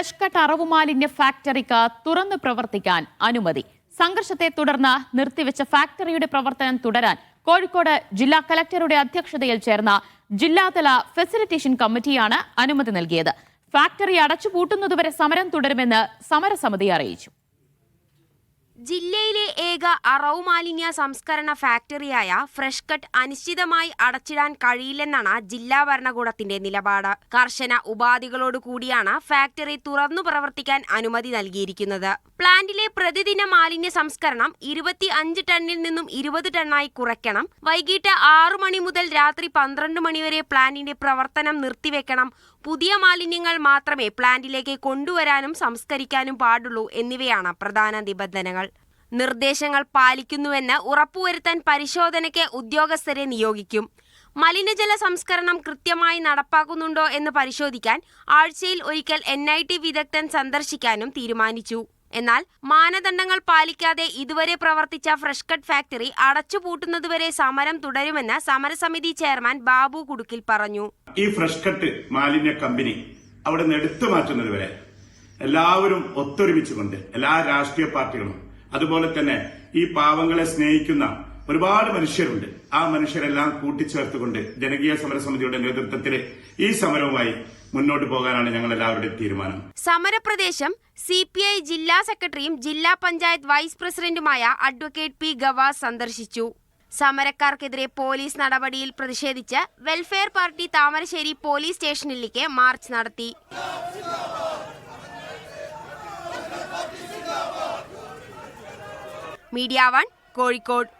Fresh cut അറവുമാലിന്യ ഫാക്ടറിക്ക് തുറന്നു പ്രവർത്തിക്കാൻ അനുമതി. സംഘർഷത്തെ തുടർന്ന് നിർത്തിവെച്ച ഫാക്ടറിയുടെ പ്രവർത്തനം തുടരാൻ കോഴിക്കോട് ജില്ലാ കലക്ടറുടെ അധ്യക്ഷതയിൽ ചേർന്ന ജില്ലാതല ഫെസിലിറ്റേഷൻ കമ്മിറ്റിയാണ് അനുമതി നൽകിയത്. ഫാക്ടറി അടച്ചുപൂട്ടുന്നതുവരെ സമരം തുടരുമെന്ന് സമരസമിതി അറിയിച്ചു. ജില്ലയിലെ ഏക അറവ് മാലിന്യ സംസ്കരണ ഫാക്ടറിയായ ഫ്രഷ് കട്ട് അനിശ്ചിതമായി അടച്ചിടാൻ കഴിയില്ലെന്നാണ് ജില്ലാ ഭരണകൂടത്തിന്റെ നിലപാട്. കർശന ഉപാധികളോട് കൂടിയാണ് ഫാക്ടറി തുറന്നു പ്രവർത്തിക്കാൻ അനുമതി നൽകിയിരിക്കുന്നത്. പ്ലാന്റിലെ പ്രതിദിന മാലിന്യ സംസ്കരണം ഇരുപത്തി അഞ്ച് ടണ്ണിൽ നിന്നും ഇരുപത് ടണ്ണായി കുറയ്ക്കണം. വൈകിട്ട് ആറു മണി മുതൽ രാത്രി പന്ത്രണ്ട് മണിവരെ പ്ലാന്റിന്റെ പ്രവർത്തനം നിർത്തിവെക്കണം. പുതിയ മാലിന്യങ്ങൾ മാത്രമേ പ്ലാന്റിലേക്ക് കൊണ്ടുവരാനും സംസ്കരിക്കാനും പാടുള്ളൂ എന്നിവയാണ് പ്രധാന നിബന്ധനകൾ. നിർദ്ദേശങ്ങൾ പാലിക്കുന്നുവെന്ന് ഉറപ്പുവരുത്താൻ പരിശോധനയ്ക്ക് ഉദ്യോഗസ്ഥരെ നിയോഗിക്കും. മലിനജല സംസ്കരണം കൃത്യമായി നടപ്പാക്കുന്നുണ്ടോ എന്ന് പരിശോധിക്കാൻ ആഴ്ചയിൽ ഒരിക്കൽ എൻ ഐ ടി വിദഗ്ധൻ സന്ദർശിക്കാനും തീരുമാനിച്ചു. എന്നാൽ മാനദണ്ഡങ്ങൾ പാലിക്കാതെ ഇതുവരെ പ്രവർത്തിച്ച ഫ്രഷ് കട്ട് ഫാക്ടറി അടച്ചുപൂട്ടുന്നതുവരെ സമരം തുടരുമെന്ന് സമരസമിതി ചെയർമാൻ ബാബു കുടുക്കിൽ പറഞ്ഞു. ഈ ഫ്രഷ് കട്ട് മാലിന്യ കമ്പനി അവിടെ നിന്ന് എടുത്തു മാറ്റുന്നതുവരെ എല്ലാവരും ഒത്തൊരുമിച്ചുകൊണ്ട് എല്ലാ രാഷ്ട്രീയ പാർട്ടികളും അതുപോലെ തന്നെ ഈ പാവങ്ങളെ സ്നേഹിക്കുന്ന ഒരുപാട് മനുഷ്യരുണ്ട്. ആ മനുഷ്യരെല്ലാം കൂട്ടിച്ചേർത്തുകൊണ്ട് ജനകീയ സമര സമിതിയുടെ നേതൃത്വത്തിൽ ഈ സമരവുമായി മുന്നോട്ട് പോകാനാണ് ഞങ്ങൾ എല്ലാവരുടെയും തീരുമാനം. സമരപ്രദേശം സി പി ഐ ജില്ലാ സെക്രട്ടറിയും ജില്ലാ പഞ്ചായത്ത് വൈസ് പ്രസിഡന്റുമായ അഡ്വക്കേറ്റ് പി ഗവാസ് സന്ദർശിച്ചു. സമരക്കാർക്കെതിരെ പോലീസ് നടപടിയിൽ പ്രതിഷേധിച്ച് വെൽഫെയർ പാർട്ടി താമരശ്ശേരി പോലീസ് സ്റ്റേഷനിലേക്ക് മാർച്ച് നടത്തി. Media one Kozhikode.